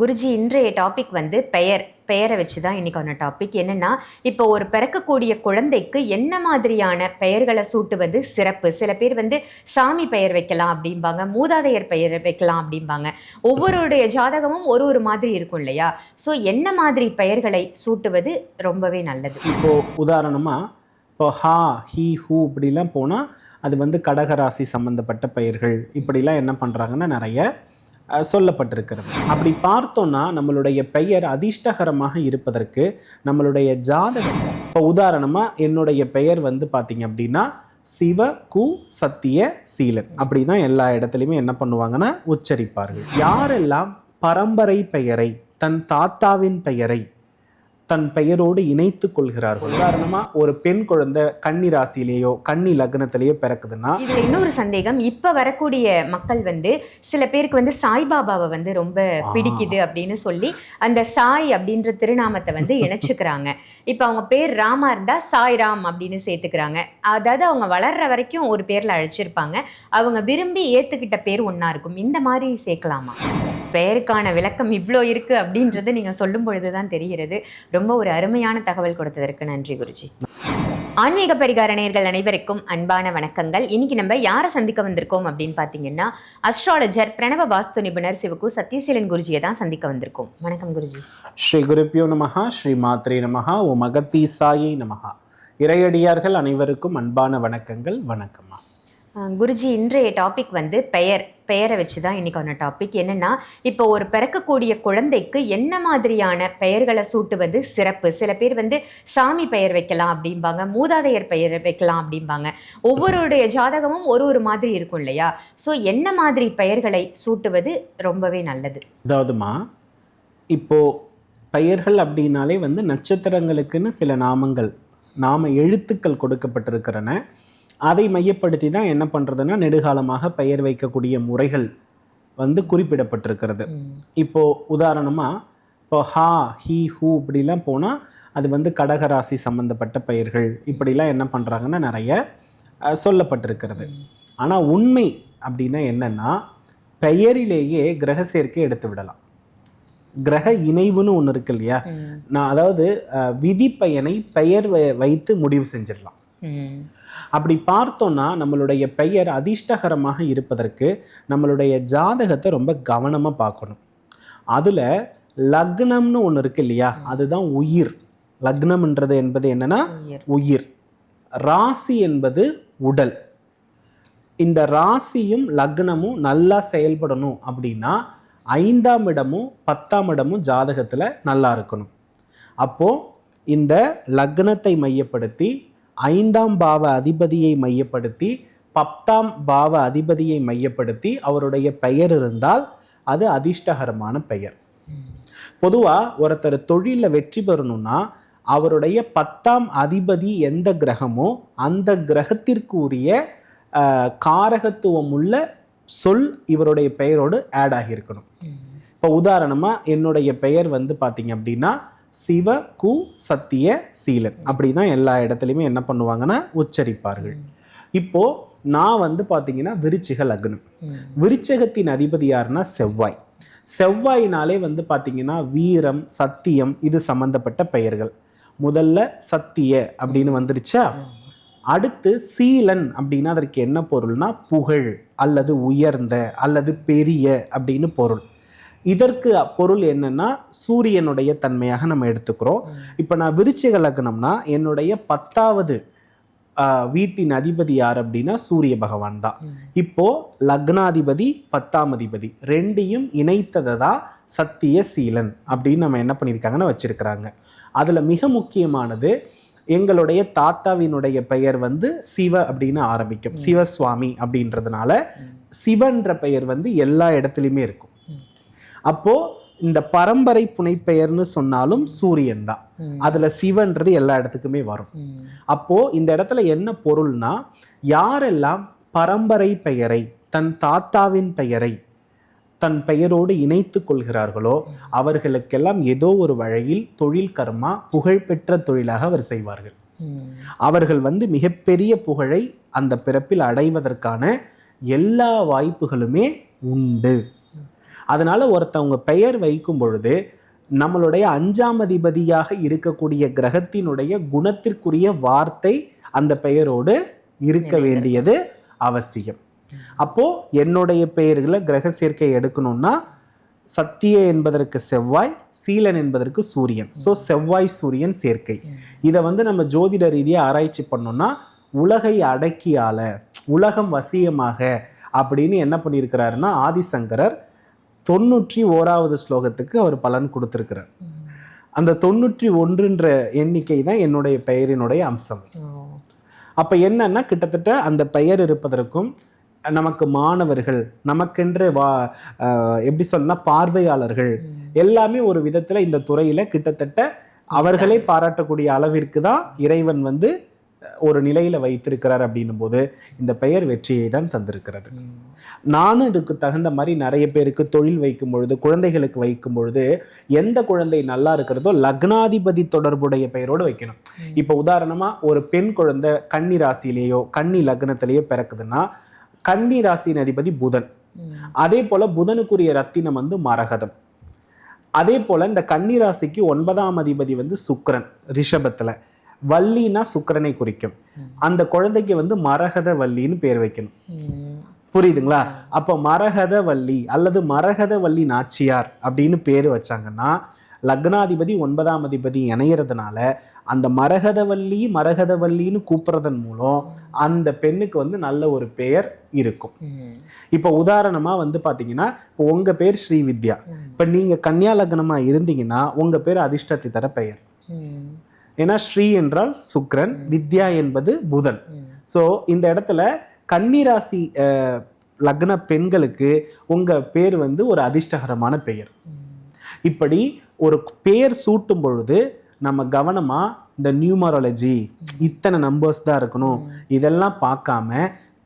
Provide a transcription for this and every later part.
குருஜி இன்றைய டாபிக் வந்து பெயர். பெயரை வச்சு தான் இன்னைக்கான டாபிக் என்னன்னா இப்போ ஒரு பிறக்கக்கூடிய குழந்தைக்கு என்ன மாதிரியான பெயர்களை சூட்டுவது சிறப்பு? சில பேர் வந்து சாமி பெயர் வைக்கலாம் அப்படிம்பாங்க மூதாதையர் பெயர் வைக்கலாம் அப்படிம்பாங்க. ஒவ்வொருடைய ஜாதகமும் ஒரு ஒரு மாதிரி இருக்கும் இல்லையா? ஸோ என்ன மாதிரி பெயர்களை சூட்டுவது ரொம்பவே நல்லது. இப்போ உதாரணமாக இப்போ ஹா ஹி ஹூ இப்படிலாம் போனால் அது வந்து கடகராசி சம்மந்தப்பட்ட பெயர்கள். இப்படிலாம் என்ன பண்ணுறாங்கன்னா நிறைய சொல்லப்பட்டிருக்கிறது. அப்படி பார்த்தோம்னா நம்மளுடைய பெயர் அதிர்ஷ்டகரமாக இருப்பதற்கு நம்மளுடைய ஜாதகம். இப்போ உதாரணமாக என்னுடைய பெயர் வந்து பார்த்தீங்க அப்படின்னா சிவ கு சத்திய சீலன். அப்படி தான் எல்லா இடத்துலையுமே என்ன பண்ணுவாங்கன்னா உச்சரிப்பார்கள். யாரெல்லாம் பரம்பரை பெயரை தன் தாத்தாவின் பெயரை தன் பெயரோடு இணைத்து கொள்கிறார்கள். உதாரணமா ஒரு பெண் குழந்தை கன்னி ராசியிலேயோ கன்னி லக்னத்திலேயோ பிறக்குதுன்னா இதுல இன்னொரு சந்தேகம் இப்ப வரக்கூடிய மக்கள் வந்து சில பேருக்கு வந்து சாய்பாபாவை வந்து ரொம்ப பிடிக்குது அப்படின்னு சொல்லி அந்த சாய் அப்படின்ற திருநாமத்தை வந்து இணைச்சுக்கிறாங்க. இப்ப அவங்க பேர் ராமா இருந்தா சாய் ராம் அப்படின்னு சேர்த்துக்கிறாங்க. அதாவது அவங்க வளர்ற வரைக்கும் ஒரு பேர்ல அழைச்சிருப்பாங்க. அவங்க விரும்பி ஏத்துக்கிட்ட பேர் ஒண்ணா இருக்கும். இந்த மாதிரி சேர்க்கலாமா? பெயருக்கான விளக்கம் இவ்வளோ இருக்கு அப்படின்றது நீங்க சொல்லும் பொழுதுதான் தெரிகிறது. ரொம்ப ஒரு அருமையான தகவல் கொடுத்ததற்கு நன்றி குருஜி. ஆன்மீக பரிகார அனைவருக்கும் அன்பான வணக்கங்கள். இன்னைக்கு நம்ம யாரை சந்திக்க வந்திருக்கோம் அப்படின்னு பார்த்தீங்கன்னா அஸ்ட்ராலஜர் பிரணவ வாஸ்து நிபுணர் சிவகு சத்யசீலன் குருஜியை தான் சந்திக்க வந்திருக்கோம். வணக்கம் குருஜி. ஸ்ரீ குருப்பியோ நமஹா ஸ்ரீ மாத்ரே நமஹா ஓ மகத்தீசாயை நமஹா. இறையடியார்கள் அனைவருக்கும் அன்பான வணக்கங்கள். வணக்கம்மா. குருஜி இன்றைய டாபிக் வந்து பெயர். பெயரை வச்சு தான் இன்னைக்கான டாபிக் என்னென்னா இப்போ ஒரு பிறக்கக்கூடிய குழந்தைக்கு என்ன மாதிரியான பெயர்களை சூட்டுவது சிறப்பு? சில பேர் வந்து சாமி பெயர் வைக்கலாம் அப்படிம்பாங்க மூதாதையர் பெயர் வைக்கலாம் அப்படிம்பாங்க. ஒவ்வொருடைய ஜாதகமும் ஒரு ஒரு மாதிரி இருக்கும் இல்லையா? ஸோ என்ன மாதிரி பெயர்களை சூட்டுவது ரொம்பவே நல்லது. அதாவதுமா இப்போ பெயர்கள் அப்படின்னாலே வந்து நட்சத்திரங்களுக்குன்னு சில நாமங்கள் நாம எழுத்துக்கள் கொடுக்கப்பட்டிருக்கிறன. அதை மையப்படுத்தி தான் என்ன பண்ணுறதுன்னா நெடுகாலமாக பெயர் வைக்கக்கூடிய முறைகள் வந்து குறிப்பிடப்பட்டிருக்கிறது. இப்போ உதாரணமா இப்போ ஹா ஹி ஹூ இப்படிலாம் போனால் அது வந்து கடகராசி சம்பந்தப்பட்ட பெயர்கள். இப்படிலாம் என்ன பண்ணுறாங்கன்னா நிறைய சொல்லப்பட்டிருக்கிறது. ஆனால் உண்மை அப்படின்னா என்னன்னா பெயரிலேயே கிரக சேர்க்கை எடுத்து விடலாம். கிரக இணைவுன்னு ஒன்று இருக்கு இல்லையா? நான் அதாவது விதி பயனை பெயர் வ- வைத்து முடிவு செஞ்சிடலாம். அப்படி பார்த்தோம்னா நம்மளுடைய பெயர் அதிர்ஷ்டகரமாக இருப்பதற்கு நம்மளுடைய ஜாதகத்தை ரொம்ப கவனமாக பார்க்கணும். அதில் லக்னம்னு ஒன்று இருக்கு இல்லையா? அதுதான் உயிர். லக்னம்ன்றது என்பது என்னன்னா உயிர். உயிர். ராசி என்பது உடல். இந்த ராசியும் லக்னமும் நல்லா செயல்படணும் அப்படின்னா ஐந்தாம் இடமும் பத்தாம் இடமும் ஜாதகத்தில் நல்லா இருக்கணும். அப்போ இந்த லக்னத்தை மையப்படுத்தி ஐந்தாம் பாவ அதிபதியை மையப்படுத்தி பத்தாம் பாவ அதிபதியை மையப்படுத்தி அவருடைய பெயர் இருந்தால் அது அதிர்ஷ்டகரமான பெயர். பொதுவாக ஒருத்தர் தொழிலில் வெற்றி பெறணும்னா அவருடைய பத்தாம் அதிபதி எந்த கிரகமோ அந்த கிரகத்திற்கு உரிய ஆஹ், காரகத்துவம் உள்ள சொல் இவருடைய பெயரோடு ஆட் ஆகியிருக்கணும். இப்போ உதாரணமாக என்னுடைய பெயர் வந்து பார்த்தீங்க அப்படின்னா சிவ கு சத்திய சீலன். அப்படி தான் எல்லா இடத்துலையுமே என்ன பண்ணுவாங்கன்னா உச்சரிப்பார்கள். இப்போ நான் வந்து பார்த்தீங்கன்னா விருச்சிக லக்னம். விருச்சகத்தின் அதிபதி யாருன்னா செவ்வாய். செவ்வாயினாலே வந்து பார்த்தீங்கன்னா வீரம் சத்தியம் இது சம்பந்தப்பட்ட பெயர்கள். முதல்ல சத்திய அப்படின்னு வந்துருச்சா? அடுத்து சீலன் அப்படின்னா அதற்கு என்ன பொருள்னா புகழ் அல்லது உயர்ந்த அல்லது பெரிய அப்படின்னு பொருள். இதற்கு பொருள் என்னன்னா சூரியனுடைய தன்மையாக நம்ம எடுத்துக்கிறோம். இப்போ நான் விருச்சிக லக்னம்னா என்னுடைய பத்தாவது வீட்டின் அதிபதி யார் அப்படின்னா சூரிய பகவான் தான். இப்போ லக்னாதிபதி பத்தாம் அதிபதி ரெண்டையும் இணைத்ததை தான் சத்திய சீலன் அப்படின்னு நம்ம என்ன பண்ணியிருக்காங்கன்னா வச்சிருக்கிறாங்க. அதில் மிக முக்கியமானது எங்களுடைய தாத்தாவினுடைய பெயர் வந்து சிவ அப்படின்னு ஆரம்பிக்கும். சிவசுவாமி அப்படின்றதுனால சிவன்ற பெயர் வந்து எல்லா இடத்துலையுமே இருக்கும். அப்போ இந்த பரம்பரை புனைப்பெயர்னு சொன்னாலும் சூரியன் தான். அதுல சிவன்றது எல்லா இடத்துக்குமே வரும். அப்போ இந்த இடத்துல என்ன பொருள்னா யாரெல்லாம் பரம்பரை பெயரை தன் தாத்தாவின் பெயரை தன் பெயரோடு இணைத்து கொள்கிறார்களோ அவர்களுக்கெல்லாம் ஏதோ ஒரு வழியில் தொழில் கர்மா புகழ்பெற்ற தொழிலாக அவர் செய்வார்கள். அவர்கள் வந்து மிகப்பெரிய புகழை அந்த பிறப்பில் அடைவதற்கான எல்லா வாய்ப்புகளுமே உண்டு. அதனால ஒருத்தவங்க பெயர் வைக்கும் பொழுது நம்மளுடைய அஞ்சாம் அதிபதியாக இருக்கக்கூடிய கிரகத்தினுடைய குணத்திற்குரிய வார்த்தை அந்த பெயரோடு இருக்க வேண்டியது அவசியம். அப்போ என்னுடைய பெயர்களை கிரக சேர்க்கை எடுக்கணும்னா சத்திய என்பதற்கு செவ்வாய் சீலன் என்பதற்கு சூரியன். ஸோ செவ்வாய் சூரியன் சேர்க்கை. இதை வந்து நம்ம ஜோதிட ரீதியாக ஆராய்ச்சி பண்ணோம்னா உலகை அடக்கியால உலகம் வசியமாக அப்படின்னு என்ன பண்ணியிருக்கிறாருன்னா ஆதிசங்கரர் தொண்ணூற்றி ஓராவது ஸ்லோகத்துக்கு அவர் பலன் கொடுத்திருக்கிறார். அந்த தொண்ணூற்றி ஒன்றுன்ற எண்ணிக்கை தான் என்னுடைய பெயரினுடைய அம்சம். அப்போ என்னன்னா கிட்டத்தட்ட அந்த பெயர் இருப்பதற்கும் நமக்கு மாணவர்கள் நமக்கென்று வா எப்படி சொல்லணும்னா பார்வையாளர்கள் எல்லாமே ஒரு விதத்துல இந்த துறையில கிட்டத்தட்ட அவர்களே பாராட்டக்கூடிய அளவிற்கு தான் இறைவன் வந்து ஒரு நிலையில வைத்திருக்கிறார் அப்படின்னும் போது இந்த பெயர் வெற்றியை தான் தந்திருக்கிறது. நானும் இதுக்கு தகுந்த மாதிரி நிறைய பேருக்கு தொழில் வைக்கும் பொழுது குழந்தைகளுக்கு வைக்கும் பொழுது எந்த குழந்தை நல்லா இருக்கிறதோ லக்னாதிபதி தொடர்புடைய பெயரோடு வைக்கணும். இப்போ உதாரணமா ஒரு பெண் குழந்தை கன்னி ராசியிலேயோ கன்னி லக்னத்திலேயோ பிறக்குதுன்னா கன்னி ராசியின் அதிபதி புதன். அதே போல புதனுக்குரிய ரத்தினம் வந்து மரகதம். அதே போல இந்த கன்னி ராசிக்கு ஒன்பதாம் அதிபதி வந்து சுக்ரன் ரிஷபத்தில். வள்ளினா சுக்கிரனை குறிக்கும். அந்த குழந்தைக்கு வந்து மரகத வள்ளின்னு பேர் வைக்கணும். புரியுதுங்களா? அப்போ மரகத வள்ளி அல்லது மரகத வள்ளி நாச்சியார் அப்படின்னு பேர் வச்சாங்கன்னா லக்னாதிபதி ஒன்பதாம் அதிபதி இணையறதுனால அந்த மரகதவல்லி மரகதவல்லின்னு கூப்பிடுறதன் மூலம் அந்த பெண்ணுக்கு வந்து நல்ல ஒரு பெயர் இருக்கும். இப்போ உதாரணமா வந்து பாத்தீங்கன்னா இப்போ உங்க பேர் ஸ்ரீவித்யா. இப்போ நீங்க கன்னியா லக்னமா இருந்தீங்கன்னா உங்க பேர் அதிர்ஷ்டத்தை தர பெயர் ஏன்னா ஸ்ரீ என்றால் சுக்கிரன் வித்யா என்பது புதன். ஸோ இந்த இடத்துல கன்னிராசி லக்ன பெண்களுக்கு உங்க பேர் வந்து ஒரு அதிர்ஷ்டகரமான பெயர். இப்படி ஒரு பெயர் சூட்டும் பொழுது நம்ம கவனமா இந்த நியூமராலஜி இத்தனை நம்பர்ஸ் தான் இருக்கணும். இதெல்லாம் பார்க்காம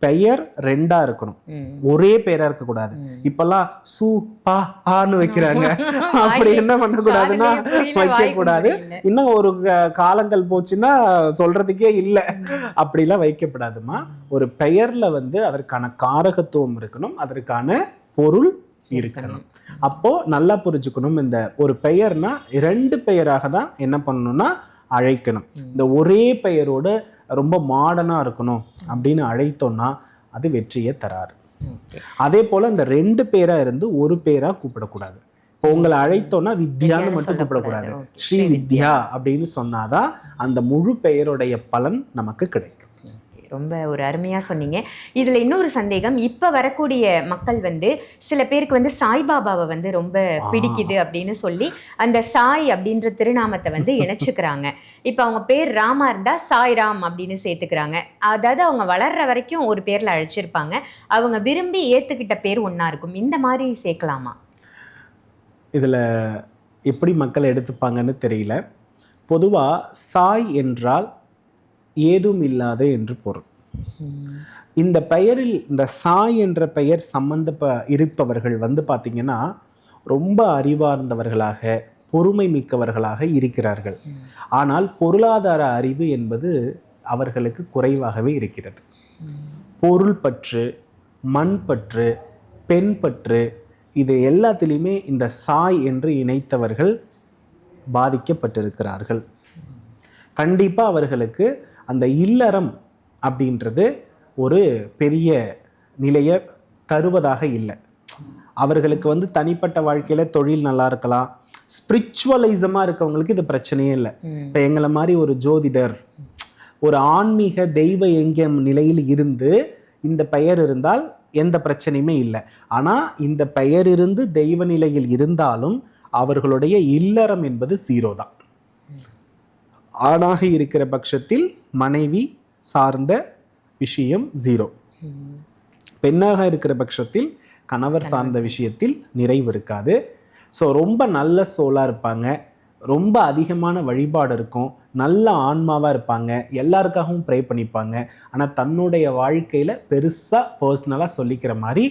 பெயர் ரெண்டா இருக்கணும். ஒரே பெயரா இருக்கக்கூடாது. இப்பெல்லாம் சு பா ஆன்னு வைக்கிறாங்க. அப்படி என்ன பண்ணக்கூடாதுன்னா வைக்க கூடாது இன்னும் ஒரு காலங்கள் போச்சுன்னா சொல்றதுக்கே இல்லை. அப்படிலாம் வைக்கப்படாதுமா. ஒரு பெயர்ல வந்து அதற்கான காரகத்துவம் இருக்கணும். அதற்கான பொருள் இருக்கணும். அப்போ நல்லா புரிஞ்சுக்கணும். இந்த ஒரு பெயர்னா இரண்டு பெயராக தான் என்ன பண்ணணும்னா அழைக்கணும். இந்த ஒரே பெயரோடு ரொம்ப மாடர்னா இருக்கணும். அப்படின்னு அழைத்தோம்னா அது வெற்றியை தராது. அதே போல இந்த ரெண்டு பேரா இருந்து ஒரு பேரா கூப்பிடக்கூடாது. இப்போ உங்களை அழைத்தோம்னா வித்யான்னு மட்டும் கூப்பிடக்கூடாது. ஸ்ரீ வித்யா அப்படின்னு சொன்னாதான் அந்த முழு பெயருடைய பலன் நமக்கு கிடைக்கும். ரொம்ப ஒரு அருமையா சொன்னீங்க. இதுல இன்னொரு சந்தேகம் இப்ப வரக்கூடிய மக்கள் வந்து சில பேருக்கு வந்து சாய்பாபாவை வந்து ரொம்ப பிடிக்குது அப்படின்னு சொல்லி அந்த சாய் அப்படின்ற திருநாமத்தை வந்து இணைச்சுக்கிறாங்க. இப்ப அவங்க பேர் ராமா இருந்தா சாய் ராம் அப்படின்னு சேர்த்துக்கிறாங்க. அதாவது அவங்க வளர்ற வரைக்கும் ஒரு பேர்ல அழைச்சிருப்பாங்க. அவங்க விரும்பி ஏத்துக்கிட்ட பேர் ஒண்ணா இருக்கும். இந்த மாதிரி சேர்க்கலாமா? இதுல எப்படி மக்கள் எடுத்துப்பாங்கன்னு தெரியல. பொதுவா சாய் என்றால் ஏதும் இல்லாத என்று பொருள். இந்த பெயரில் இந்த சாய் என்ற பெயர் சம்பந்த இருப்பவர்கள் வந்து பார்த்தீங்கன்னா ரொம்ப அறிவார்ந்தவர்களாக பொறுமை மிக்கவர்களாக இருக்கிறார்கள். ஆனால் பொருளாதார அறிவு என்பது அவர்களுக்கு குறைவாகவே இருக்கிறது. பொருள் பற்று மண் பற்று பெண் பற்று இது எல்லாத்திலையுமே இந்த சாய் என்று இணைத்தவர்கள் பாதிக்கப்பட்டிருக்கிறார்கள். கண்டிப்பாக அவர்களுக்கு அந்த இல்லறம் அப்படின்றது ஒரு பெரிய நிலையை தருவதாக இல்லை. அவர்களுக்கு வந்து தனிப்பட்ட வாழ்க்கையில தொழில் நல்லா இருக்கலாம். ஸ்பிரிச்சுவலைசமாக இருக்கவங்களுக்கு இது பிரச்சனையே இல்லை. இப்போ எங்களை மாதிரி ஒரு ஜோதிடர் ஒரு ஆன்மீக தெய்வ எங்க நிலையில் இருந்து இந்த பெயர் இருந்தால் எந்த பிரச்சனையுமே இல்லை. ஆனால் இந்த பெயர் இருந்து தெய்வ நிலையில் இருந்தாலும் அவர்களுடைய இல்லறம் என்பது ஜீரோ தான் ஆணாக இருக்கிற பட்சத்தில் மனைவி சார்ந்த விஷயம் ஜீரோ பெண்ணாக இருக்கிற பட்சத்தில் கணவர் சார்ந்த விஷயத்தில் நிறைவு இருக்காது. ஸோ ரொம்ப நல்ல சோலாக இருப்பாங்க. ரொம்ப அதிகமான வழிபாடு இருக்கும். நல்ல ஆன்மாவாக இருப்பாங்க. எல்லாருக்காகவும் ப்ரே பண்ணிப்பாங்க. ஆனால் தன்னுடைய வாழ்க்கையில் பெருசாக பர்சனலாக சொல்லிக்கிற மாதிரி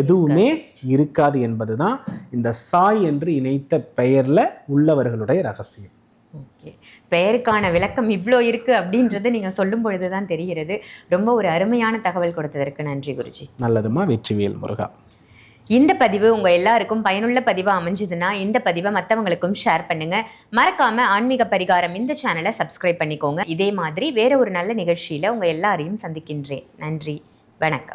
எதுவுமே இருக்காது. என்பது தான் இந்த சாய் என்று இணைத்த பெயரில் உள்ளவர்களுடைய ரகசியம். பெயருக்கான விளக்கம் இவ்வளோ இருக்கு அப்படின்றது நீங்க சொல்லும் பொழுது தான் தெரிகிறது. ரொம்ப ஒரு அருமையான தகவல் கொடுத்ததற்கு நன்றி குருஜி. நல்லதுமா வெற்றிவேல் முருகா. இந்த பதிவு உங்க எல்லாருக்கும் பயனுள்ள பதிவா அமைஞ்சதுன்னா இந்த பதிவை மற்றவங்களுக்கும் ஷேர் பண்ணுங்க. மறக்காம ஆன்மீக பரிகாரம் இந்த சேனலை சப்ஸ்கிரைப் பண்ணிக்கோங்க. இதே மாதிரி வேற ஒரு நல்ல நிகழ்ச்சியில உங்க எல்லாரையும் சந்திக்கின்றேன். நன்றி வணக்கம்.